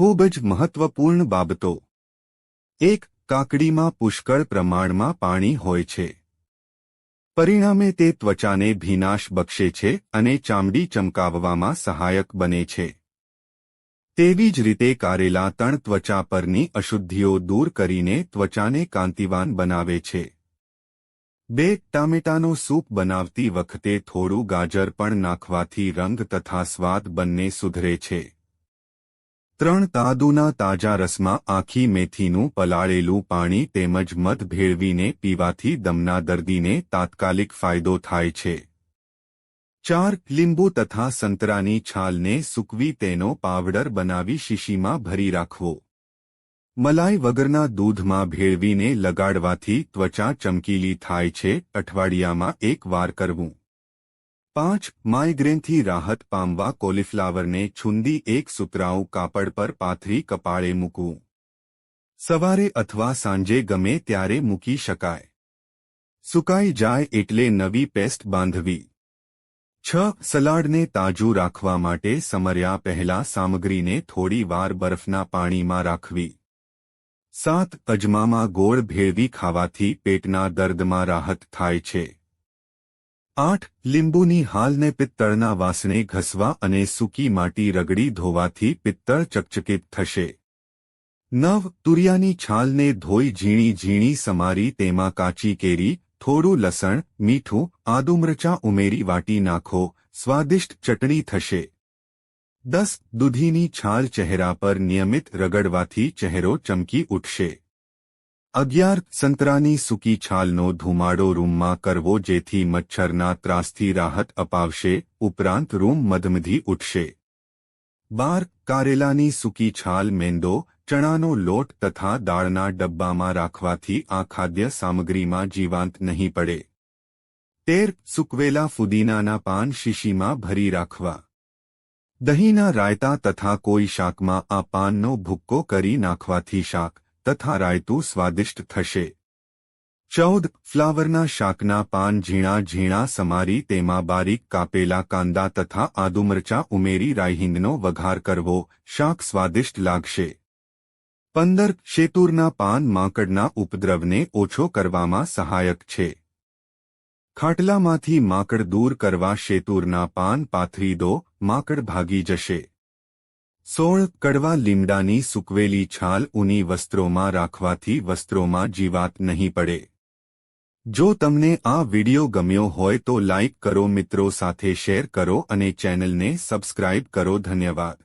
ખૂબ જ મહત્વપૂર્ણ બાબતો. એક, કાકડીમાં પુષ્કળ પ્રમાણમાં પાણી હોય છે. પરિણામે તે ત્વચાને ભીનાશ બક્ષે છે અને ચામડી ચમકાવવામાં સહાયક બને છે. તેવી જ રીતે કારેલા તણ ત્વચા પરની અશુદ્ધિઓ દૂર કરીને ત્વચાને કાંતિવાન બનાવે છે. બે, ટામેટાનો સૂપ બનાવતી વખતે થોડું ગાજર પણ નાખવાથી રંગ તથા સ્વાદ બંને સુધરે છે. ત્રણ તાદુના તાજા રસમાં આખી મેથીનું પલાળેલું પાણી તેમજ મધ ભેળવીને પીવાથી દમના દર્દીને તાત્કાલિક ફાયદો થાય છે. ચાર લીંબુ તથા સંતરાની છાલને સૂકવી તેનો પાવડર બનાવી શીશીમાં ભરી રાખવો. મલાઈ વગરના દૂધમાં ભેળવીને લગાડવાથી ત્વચા ચમકીલી થાય છે. અઠવાડિયામાં એક વાર કરવું. પાંચ માઇગ્રેનથી રાહત પામવા કોલીફ્લાવરને છુંદી એક સુતરાઉ કાપડ પર પાથરી કપાળે મૂકવું. સવારે અથવા સાંજે ગમે ત્યારે મૂકી શકાય. સુકાઈ જાય એટલે નવી પેસ્ટ બાંધવી. છ સલાડને તાજું રાખવા માટે સમર્યા પહેલા સામગ્રીને થોડી વાર બરફના પાણીમાં રાખવી. સાત અજમામાં ગોળ ભેળવી ખાવાથી પેટના દર્દમાં રાહત થાય છે. આઠ લીંબુની હાલને પિત્તળના વાસણે ઘસવા અને સૂકી માટી રગડી ધોવાથી પિત્તળ ચકચકિત થશે. નવ તુરિયાની છાલને ધોઈ ઝીણી ઝીણી સમારી તેમાં કાચી કેરી, થોડું લસણ, મીઠું આદુમરચા ઉમેરી વાટી નાખો, સ્વાદિષ્ટ ચટણી થશે. દસ દૂધીની છાલ ચહેરા પર નિયમિત રગડવાથી ચહેરો ચમકી ઉઠશે. અગિયાર સંતરાની સૂકી છાલનો ધુમાડો રૂમમાં કરવો જેથી મચ્છરના ત્રાસથી રાહત અપાવશે, ઉપરાંત રૂમ મધમધી ઉઠશે. બાર, કારેલાની સૂકી છાલ મેંદો, ચણાનો લોટ તથા દાળના ડબ્બામાં રાખવાથી આ ખાદ્ય સામગ્રીમાં જીવાંત નહીં પડે. તેર, સૂકવેલા ફુદીનાના પાન શીશીમાં ભરી રાખવા. દહીંના રાયતા તથા કોઈ શાકમાં આ પાનનો ભુક્કો કરી નાખવાથી શાક તથા રાયતું સ્વાદિષ્ટ થશે. ચૌદ, ફ્લાવરના શાકના પાન ઝીણા ઝીણા સમારી તેમાં બારીક કાપેલા કાંદા તથા આદુમરચા ઉમેરી રાઈહિંદનો વઘાર કરવો શાક સ્વાદિષ્ટ લાગશે. પંદર, શેતુરના પાન માંકડના ઉપદ્રવને ઓછો કરવામાં સહાયક છે. ખાટલામાંથી માકડ દૂર કરવા શેતુરના પાન પાથરી દો માકડ ભાગી જશે. સોળ કડવા લીમડાની સૂકવેલી છાલ ઊની વસ્ત્રોમાં રાખવાથી વસ્ત્રોમાં જીવાત નહીં પડે. જો તમને આ વિડિયો ગમ્યો હોય તો લાઇક કરો મિત્રો સાથે શેર કરો અને ચેનલને સબસ્ક્રાઇબ કરો ધન્યવાદ.